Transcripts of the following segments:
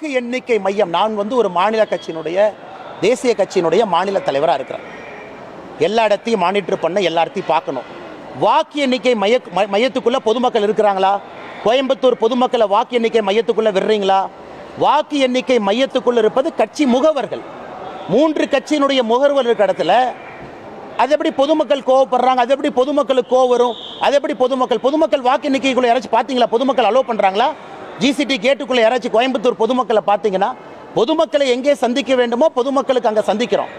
வாக்கு எண்ணிக்கை மையம். நான் வந்து ஒரு மாநில கட்சியினுடைய தேசிய கட்சியினுடைய மாநில தலைவராக இருக்கிறேன். எல்லா இடத்தையும் மானிட்டர் பண்ண எல்லா இடத்தையும் பார்க்கணும். வாக்கு எண்ணிக்கை மைய மையத்துக்குள்ளே பொதுமக்கள் இருக்கிறாங்களா? கோயம்புத்தூர் பொதுமக்களை வாக்கு எண்ணிக்கை மையத்துக்குள்ள விடுறீங்களா? வாக்கு எண்ணிக்கை மையத்துக்குள்ளே இருப்பது கட்சி முகவர்கள். மூன்று கட்சியினுடைய முகவர்கள் இருக்கிற இடத்துல அது எப்படி பொதுமக்கள் கோவப்படுறாங்க? அது எப்படி பொதுமக்களுக்கு கோவம் வரும்? அது எப்படி பொதுமக்கள் பொதுமக்கள் வாக்கு எண்ணிக்கைக்குள்ள யாராச்சும் பார்த்தீங்களா? பொதுமக்கள் அலோவ் பண்ணுறாங்களா ஜிசிடி கேட்டுக்குள்ள யாராச்சும் கோயம்புத்தூர் பொதுமக்களை பார்த்தீங்கன்னா பொதுமக்களை எங்கே சந்திக்க வேண்டுமோ பொதுமக்களுக்கு அங்கே சந்திக்கிறோம்.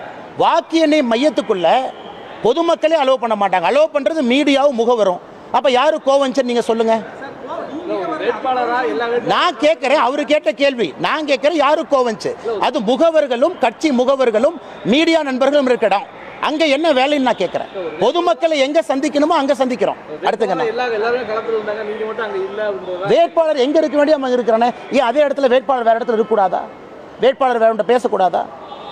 வாக்கு எண்ணெய் மையத்துக்குள்ள பொதுமக்களே அலோவ் பண்ண மாட்டாங்க. அலோவ் பண்ணுறது மீடியாவும் முகவரும் அப்போ யாரு கோவஞ்சன் நீங்கள் சொல்லுங்கள் நான் கேட்கிறேன் அவரு கேட்ட கேள்வி. நான் கேட்கிறேன் யாரு கோவஞ்சு அது முகவர்களும் கட்சி முகவர்களும் மீடியா நண்பர்களும் இருக்க அங்க என்ன வேலைன்னு நான் கேட்கிறேன் பொதுமக்களை எங்க சந்திக்கணுமோ அங்க சந்திக்கிறோம். அடுத்துக்கண்ணா வேட்பாளர் எங்க இருக்க வேண்டிய அங்க இருக்கிறானே ஏன் அதே இடத்துல வேட்பாளர் வேற இடத்துல இருக்கக்கூடாதா? வேட்பாளர் வேற பேசக்கூடாதா?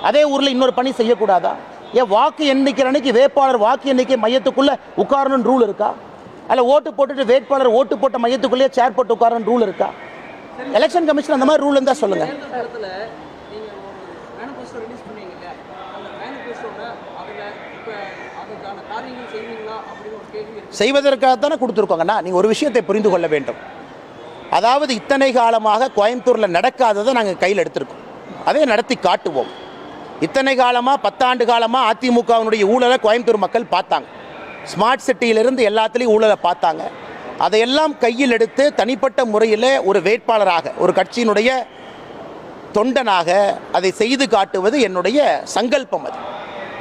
அதே ஊர்ல இன்னொரு பணி செய்யக்கூடாதா? ஏன் வாக்கு எண்ணிக்கிற அன்னைக்கு வேட்பாளர் வாக்கு எண்ணிக்கை மையத்துக்குள்ள உட்காரணும்னு ரூல் இருக்கா? அல்ல ஓட்டு போட்டுட்டு வேட்பாளர் ஓட்டு போட்ட மையத்துக்குள்ளேயே சேர் போட்டு உட்காரணும் ரூல் இருக்கா? எலெக்ஷன் கமிஷன் அந்த மாதிரி ரூல் இருந்தா சொல்லுங்க. இடத்துல நீங்க ஒரு மேனிஃபெஸ்டோ ரிலீஸ் பண்ணுவீங்க அந்த மேனிஃபெஸ்டோவில் அதில் இப்போ அதுக்கான காரியங்கள் செய்வீங்களா அப்படின்னு ஒரு கேள்வி செய்வதற்காகத்தானே செய்வதற்காக தானே கொடுத்துருக்கோங்கண்ணா. நீங்கள் ஒரு விஷயத்தை புரிந்து கொள்ள வேண்டும். அதாவது இத்தனை காலமாக கோயம்புத்தூரில் நடக்காததை நாங்கள் கையில் எடுத்திருக்கோம். அதை நடத்தி காட்டுவோம். இத்தனை காலமாக பத்தாண்டு காலமாக அதிமுகவினுடைய ஊழலை கோயம்புத்தூர் மக்கள் பார்த்தாங்க. ஸ்மார்ட் சிட்டியிலிருந்து எல்லாத்துலேயும் ஊழலை பார்த்தாங்க. அதையெல்லாம் கையில் எடுத்து தனிப்பட்ட முறையில் ஒரு வேட்பாளராக ஒரு கட்சியினுடைய தொண்டனாக அதை செய்து காட்டுவது என்னுடைய சங்கல்பம் அது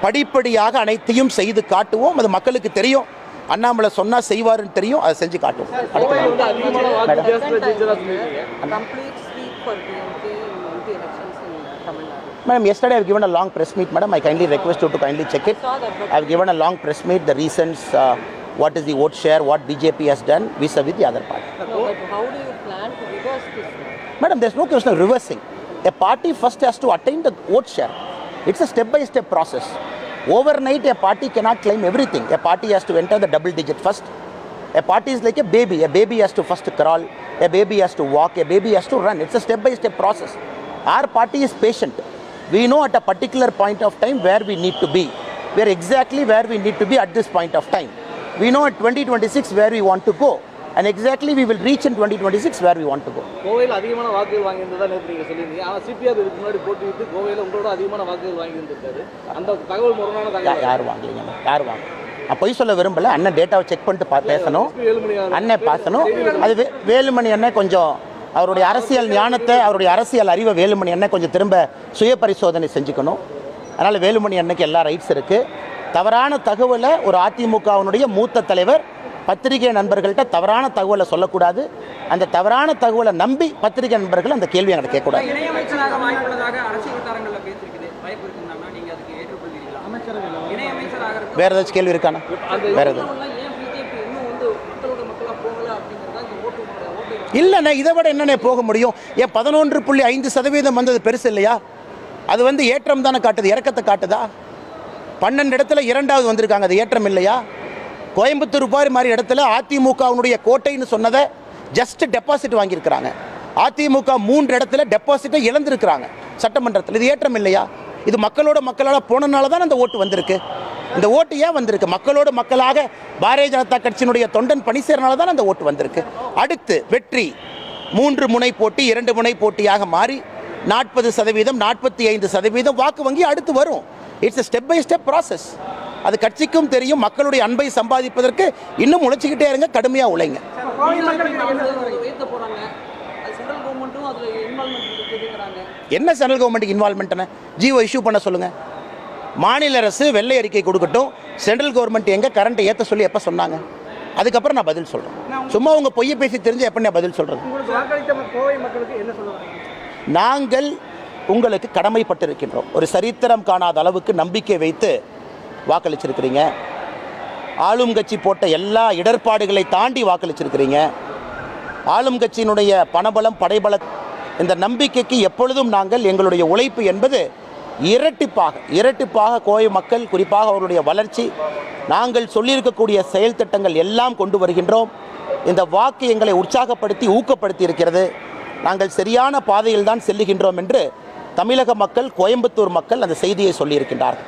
படிப்படியாக அனைத்தையும் செய்து காட்டுவோம் அது மக்களுக்கு தெரியும் அண்ணாமலை சொன்னா செய்வாருன்னு தெரியும் அதை செஞ்சு காட்டுவோம் uh, long press meet, madam. I kindly request you to kindly check it. Saw that, but I've given a long press meet, the reasons, uh, what is the vote share, what BJP has done vis-a-vis the other party. no, but how do you plan to reverse this? Madam, there's no question of reversing. A party first has to attain the vote share. It's a step-by-step process. Overnight, a party cannot claim everything. A party has to enter the double digit first. A party is like a baby. A baby has to first crawl. A baby has to walk. A baby has to run. It's a step-by-step process. Our party is patient. We know at a particular point of time where we need to be. We are exactly where we need to be at this point of time. We know at 2026 where we want to go. And exactly we will reach in 2026 where we want to go. கோவையில் அதிகமான வாக்குகள் வாங்கியிருந்ததா நேற்று நீங்க சொல்லியிருந்தீங்க. ஆனா CPR இதுக்கு முன்னாடி போட்டியிட்டு கோவையில் உங்களோட அதிகமான வாக்குகள் வாங்கியிருந்திருக்காரு. அந்த தகவல் முரணான தகவல் யார் வாங்கலைங்க? யார் வாங்க நான் பொய் சொல்ல விரும்பல. அண்ணன் டேட்டாவை செக் பண்ணிட்டு பா பேசணும். அண்ணன் பேசணும். அது வே- வேலுமணி அண்ணன் கொஞ்சம் அவருடைய அரசியல் ஞானத்தை அவருடைய அரசியல் அறிவை வேலுமணி அண்ணன் கொஞ்சம் திரும்ப சுய பரிசோதனை செஞ்சுக்கணும். அதனால் வேலுமணி அண்ணனுக்கு எல்லா ரைட்ஸ் இருக்குது தவறான தகவலை ஒரு அதிமுகவினுடைய மூத்த தலைவர் பத்திரிகை நண்பர்கள்ட்ட தவறான தகவலை சொல்லக்கூடாது. அந்த தவறான தகவலை நம்பி பத்திரிகை நண்பர்கள் அந்த கேள்வி என்கிட்ட கேட்கக்கூடாது. வேறு ஏதாச்சும் கேள்வி இருக்காண்ணா வேறு ஓட்டு இல்லைண்ணே இதை விட என்னண்ணே போக முடியும்? ஏன் பதினொன்று புள்ளி ஐந்து சதவீதம் வந்தது பெருசு இல்லையா? அது வந்து ஏற்றம் தானே காட்டுது இறக்கத்தை காட்டுதா? பன்னெண்டு இடத்துல இரண்டாவது வந்திருக்காங்க அது ஏற்றம் இல்லையா? கோயம்புத்தூர் பாரி மாதிரி இடத்துல அதிமுகவினுடைய கோட்டைன்னு சொன்னதை ஜஸ்ட் டெபாசிட் வாங்கியிருக்கிறாங்க. அதிமுக மூன்று இடத்துல டெபாசிட்டை இழந்திருக்கிறாங்க சட்டமன்றத்தில். இது ஏற்றம் இல்லையா? இது மக்களோட மக்களால் போனனால தான் அந்த ஓட்டு வந்திருக்கு. இந்த ஓட்டு ஏன் வந்திருக்கு? மக்களோட மக்களாக பாரதிய ஜனதா கட்சியினுடைய தொண்டன் பணி செய்யறனால தான் அந்த ஓட்டு வந்திருக்கு. அடுத்து வெற்றி. மூன்று முனை போட்டி இரண்டு முனை போட்டியாக மாறி நாற்பது சதவீதம் நாற்பத்தி ஐந்து சதவீதம் வாக்கு வங்கி அடுத்து வரும். It's step by step process அது கட்சிக்கும் தெரியும் மக்களுடைய அன்பை சம்பாதிப்பதற்கு இன்னும் உழைச்சிக்கிட்டே இருங்க கடுமையாக உழைங்க. என்ன சென்ட்ரல் கவர்மெண்ட்டுக்கு இன்வால்மெண்ட்னு ஜியோ இஷ்யூ பண்ண சொல்லுங்கள் மாநில அரசு வெள்ளை அறிக்கை கொடுக்கட்டும். சென்ட்ரல் கவர்மெண்ட் எங்கே கரண்ட்டை ஏற்ற சொல்லி எப்போ சொன்னாங்க? அதுக்கப்புறம் நான் பதில் சொல்கிறேன் சும்மா உங்கள் பொய்யை பேசி தெரிஞ்சு எப்போ நான் பதில் சொல்கிறது நாங்கள் உங்களுக்கு கடமைப்பட்டிருக்கின்றோம். ஒரு சரித்திரம் காணாத அளவுக்கு நம்பிக்கை வைத்து வாக்களிச்சிருக்கிறீங்க. ஆளும் கட்சி போட்ட எல்லா இடர்பாடுகளை தாண்டி வாக்களிச்சிருக்கிறீங்க. ஆளும் கட்சியினுடைய பணபலம் படைபல இந்த நம்பிக்கைக்கு எப்பொழுதும் நாங்கள் எங்களுடைய உழைப்பு என்பது இரட்டிப்பாக இரட்டிப்பாக கோவை மக்கள் குறிப்பாக அவருடைய வளர்ச்சி நாங்கள் சொல்லியிருக்கக்கூடிய செயல் திட்டங்கள் எல்லாம் கொண்டு வருகின்றோம். இந்த வாக்கு எங்களை உற்சாகப்படுத்தி ஊக்கப்படுத்தி இருக்கிறது நாங்கள் சரியான பாதையில் தான் செல்லுகின்றோம் என்று தமிழக மக்கள் கோயம்புத்தூர் மக்கள் அந்த செய்தியை சொல்லியிருக்கின்றார்கள்.